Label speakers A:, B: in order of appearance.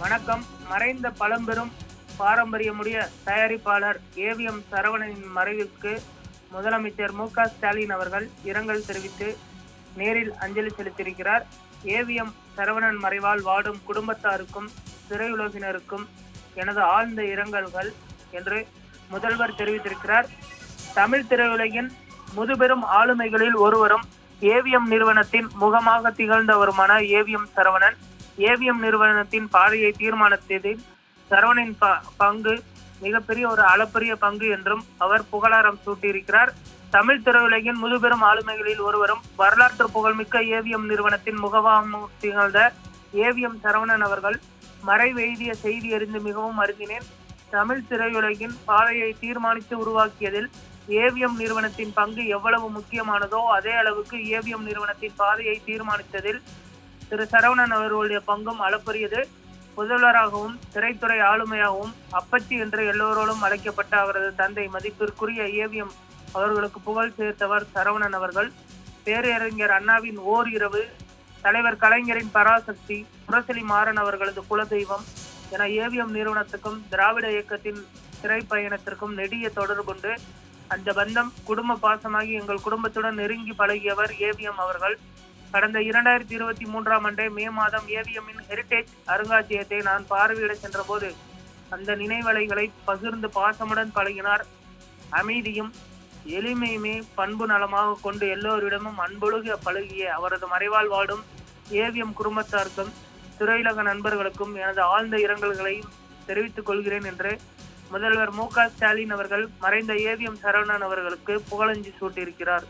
A: வணக்கம். மறைந்த பழம்பெரும் பாரம்பரியமுடைய தயாரிப்பாளர் ஏவிஎம் சரவணனின் மறைவிற்கு முதலமைச்சர் மு க ஸ்டாலின் அவர்கள் இரங்கல் தெரிவித்து நேரில் அஞ்சலி செலுத்தியிருக்கிறார். ஏவிஎம் சரவணன் மறைவால் வாடும் குடும்பத்தாருக்கும் திரையுலகினருக்கும் எனது ஆழ்ந்த இரங்கல்கள் என்று முதல்வர் தெரிவித்திருக்கிறார். தமிழ் திரையுலகின் முதுபெரும் ஆளுமைகளில் ஒருவரும் ஏவிஎம் நிறுவனத்தின் முகமாக திகழ்ந்தவருமான ஏவிஎம் சரவணன். ஏவிஎம் நிறுவனத்தின் பாதையை தீர்மானித்ததில் சரவணின் ப- பங்கு மிகப்பெரிய ஒரு அளப்பரிய பங்கு என்றும் அவர் புகழாரம் சூட்டியிருக்கிறார். தமிழ் திரையுலகின் முதுபெரும் ஆளுமைகளில் ஒருவரும் வரலாற்று புகழ்மிக்க ஏவிஎம் நிறுவனத்தின் முகமாக திகழ்ந்த ஏவிஎம் சரவணன் அவர்கள். மறைவெய்திய செய்தி அறிந்து மிகவும் அருந்தினேன் தமிழ் திரையுலகின் பாதையை தீர்மானித்து உருவாக்கியதில் ஏவிஎம் நிறுவனத்தின் பங்கு எவ்வளவு முக்கியமானதோ அதே அளவுக்கு ஏவிஎம் நிறுவனத்தின் பாதையை தீர்மானித்ததில் திரு சரவணன் அவர்களுடைய பங்கும் அளப்பரியது. முதல்வராகவும் திரைத்துறை ஆளுமையாகவும் அப்பச்சி என்று எல்லோரோடும் அழைக்கப்பட்ட அவரது தந்தை மதிப்பிற்குரிய ஏவிஎம் அவர்களுக்கு புகழ் சேர்த்தவர் சரவணன் அவர்கள். பேரறிஞர் அண்ணாவின் ஓர் இரவு தலைவர் கலைஞரின் பராசக்தி முரசொலி மாறன் அவர்களது குலதெய்வம் என ஏவிஎம் நிறுவனத்துக்கும் திராவிட இயக்கத்தின் திரைப்பயணத்திற்கும் நெடிய தொடர்புண்டு. அந்த பந்தம் குடும்ப பாசமாகி எங்கள் குடும்பத்துடன் நெருங்கி பழகியவர் ஏவிஎம் அவர்கள். கடந்த இரண்டாயிரத்தி இருபத்தி மூன்றாம் ஆண்டு மே மாதம் ஏவிஎம்மின் ஹெரிடேஜ் அருங்காட்சியகத்தை நான் பார்வையிட சென்றபோது அந்த நினைவலைகளை பகிர்ந்து பாசமுடன் பழகினார். அமைதியும் எளிமையுமே பண்பு நலமாக கொண்டு எல்லோரிடமும் அன்பொழுக பழகிய அவரது மறைவால் வாடும் ஏவிஎம் குடும்பத்தாருக்கும் திரையுலக நண்பர்களுக்கும் எனது ஆழ்ந்த இரங்கல்களையும் தெரிவித்துக் கொள்கிறேன் என்று முதல்வர் மு க ஸ்டாலின் அவர்கள் மறைந்த ஏவிஎம் சரவணன் அவர்களுக்கு புகழஞ்சி சூட்டியிருக்கிறார்.